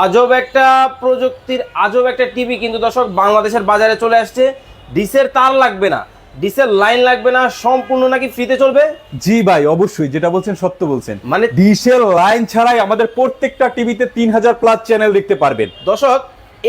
আজব একটা প্রযুক্তির আজব একটা টিভি কিন্তু দর্শক বাংলাদেশের বাজারে চলে আসছে। ডিসের তার লাগবে না ডিসের লাইন লাগবে না সম্পূর্ণ নাকি ফ্রিতে চলবে? জি ভাই অবশ্যই যেটা বলছেন সত্য বলছেন। মানে ডিশের লাইন ছাড়াই আমাদের প্রত্যেকটা টিভিতে তিন হাজার প্লাস চ্যানেল দেখতে পারবেন। দর্শক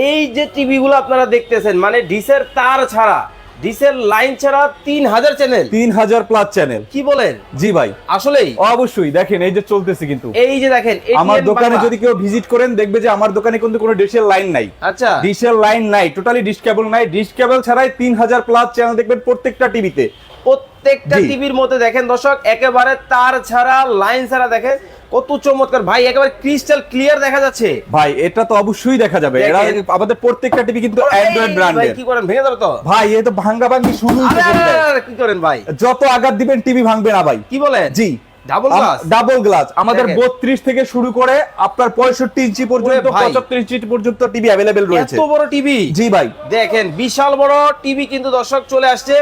এই যে টিভিগুলো আপনারা দেখতেছেন মানে ডিসের তার ছাড়া ডিসের লাইন ছাড়া তিন হাজার চ্যানেল তিন হাজার প্লাস চ্যানেল কি বলেন? জি ভাই। আসলেই? অবশ্যই দেখেন এই যে চলতেছে কিন্তু। এই যে দেখেন আমার দোকানে যদি কেউ ভিজিট করেন দেখবে যে আমার দোকানে কিন্তু কোনো ডিশের লাইন নাই। আচ্ছা। ডিশের লাইন নাই টোটালি কেবল নাই। কেবল ছাড়াই তিন হাজার প্লাস চ্যানেল দেখবেন প্রত্যেকটা টিভিতে প্রত্যেকটা। টিভির মধ্যে দেখেন দর্শক একেবারে তার ছাড়া লাইন ছাড়া দেখেন কত চমৎকার। ভাই একেবারে ক্রিস্টাল ক্লিয়ার দেখা যাচ্ছে। ভাই এটা তো অবশ্যই দেখা যাবে। এরা আমাদের প্রত্যেকটা টিভি কিন্তু অ্যান্ড্রয়েড এই ভাই ব্র্যান্ডের কি করেন? ভেঙে যাবে তো? ভাই এ তো ভাঙ্গা ভাঙ্গি শুরু কি করেন ভাই? যত আঘাত দিবেন টিভি ভাঙবে না ভাই। কি বলেন? জি। ডাবল গ্লাস ডাবল গ্লাস আমাদের দেখেন। বত্রিশ থেকে শুরু করে আপনার পঁয়ষট্টি ইঞ্চি পর্যন্ত ওরে ভাই। পঁচাত্তর ইঞ্চি পর্যন্ত টিভি অ্যাভেলেবেল রয়েছে। এত বড় টিভি জি ভাই। দেখেন বিশাল বড় টিভি কিন্তু দর্শক চলে আসছে।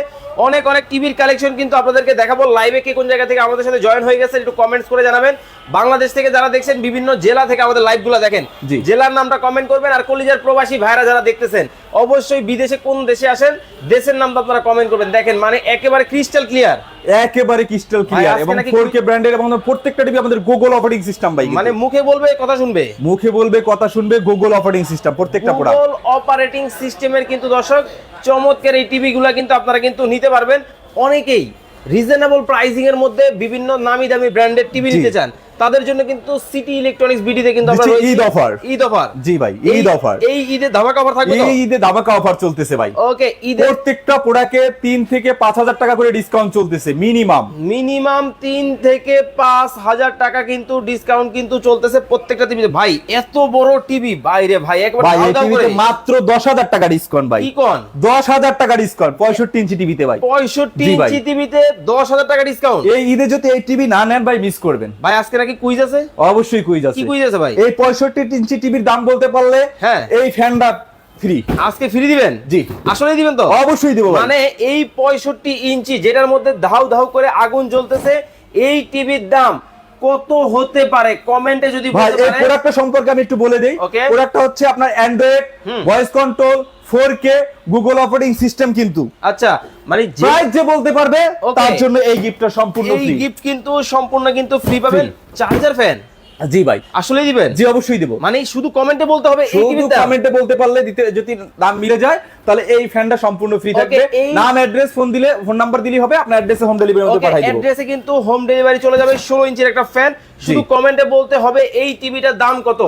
অনেক অনেক টিভির কালেকশন কিন্তু আপনাদেরকে দেখাবো। লাইভে কে কোন জায়গা থেকে আমাদের সাথে জয়েন হয়ে গেছে একটু কমেন্টস করে জানাবেন। বাংলাদেশ থেকে যারা দেখছেন বিভিন্ন জেলা থেকে আমাদের লাইভগুলো দেখেন। জেলার নামটা কমেন্ট করবেন আর কলিজার প্রবাসী ভাইরা যারা দেখতেছেন অবশ্যই বিদেশে কোন দেশে আসেন দেশের নামটা আপনারা কমেন্ট করবেন। দেখেন মানে একেবারে ক্রিস্টাল ক্লিয়ার একেবারে ক্রিস্টাল ক্লিয়ার এবং নাকি ফোর কে ব্র্যান্ডের এবং প্রত্যেকটা টিভি আমাদের গুগল অপারেটিং সিস্টেম ভাই মানে মানে মুখে বলবে কথা শুনবে। মুখে বলবে কথা শুনবে গুগল অপারেটিং সিস্টেম প্রত্যেকটা প্রোডাক্ট গুগল অপারেটিং সিস্টেমের কিন্তু দর্শক চমৎকার এই টিভিগুলো কিন্তু আপনারা কিন্তু নিতে পারবেন। অনেকেই রিজনেবল প্রাইসিং এর মধ্যে বিভিন্ন নামি দামি ব্র্যান্ডের টিভি নিতে চান। তাদের জন্য কিন্তু সিটি ইলেকট্রনিক্স বিডিতে কিন্তু আমরা ঈদ offer। ঈদ অফার। জি ভাই ঈদ অফার। এই ঈদে ধামাকা অফার থাকবে এই ঈদে ধামাকা অফার চলতেছে ভাই। ওকে ঈদে প্রত্যেকটা প্রোডাক্টে তিন থেকে পাঁচ হাজার টাকা করে ডিসকাউন্ট চলতেছে মিনিমাম মিনিমাম তিন থেকে পাঁচ হাজার টাকা কিন্তু ডিসকাউন্ট কিন্তু চলতেছে প্রত্যেকটা টিভিতে ভাই এত বড় টিভি বাইরে ভাই একবার ভাই টিভিতে মাত্র দশ হাজার টাকা ডিসকাউন্ট ভাই। কি কোন? দশ হাজার টাকা ডিসকাউন্ট পঁয়ষট্টি ইঞ্চি টিভিতে ভাই। পঁয়ষট্টি জি ভাই। ইঞ্চি টিভিতে দশ হাজার টাকা ডিসকাউন্ট এই ঈদে যদি এই টিভি না নেন ভাই মিস করবেন। ভাই আজকে নাকি কুইজ আছে? অবশ্যই কুইজ কি কুইজ আছে ভাই? এই পঁয়ষট্টি ইঞ্চি টিভির দাম বলতে পারলে হ্যাঁ। এই ফ্যানটা ফ্রি আজকে ফ্রি দিবেন? জি। আসলে দিবেন তো? অবশ্যই দেবো মানে এই পঁয়ষট্টি ইঞ্চি যেটার মধ্যে ধাউ ধাউ করে আগুন জ্বলতেছে এই টিভির দাম কত হতে পারে? কমেন্টে যদি ভাই এই প্রোডাক্টটা সম্পর্কে আমি একটু বলে দেই. প্রোডাক্টটা হচ্ছে আপনার Android voice control four K Google operating system কিন্তু। আচ্ছা মানে প্রাইস যে বলতে পারবে তার জন্য এই গিফটটা সম্পূর্ণ এই গিফট কিন্তু সম্পূর্ণ কিন্তু ফ্রি পাবেন চার্জার ফ্যান জি ভাই। আসলেই দিবেন? জি অবশ্যই দেবো। মানে শুধু কমেন্টে বলতে হবে শুধু কমেন্টে বলতে পারলে দিতে যদি দাম মিলে যায় তাহলে এই ফ্যানটা সম্পূর্ণ ফ্রি থাকবে। নাম অ্যাড্রেস ফোন দিলে ফোন নাম্বার দিলেই হবে আপনার অ্যাড্রেসে হোম ডেলিভারি মধ্যে দেবো। অ্যাড্রেসে কিন্তু হোম ডেলিভারি চলে যাবে ষোলো ইঞ্চির একটা ফ্যান শুধু কমেন্টে বলতে হবে এই টিভিটার দাম কত?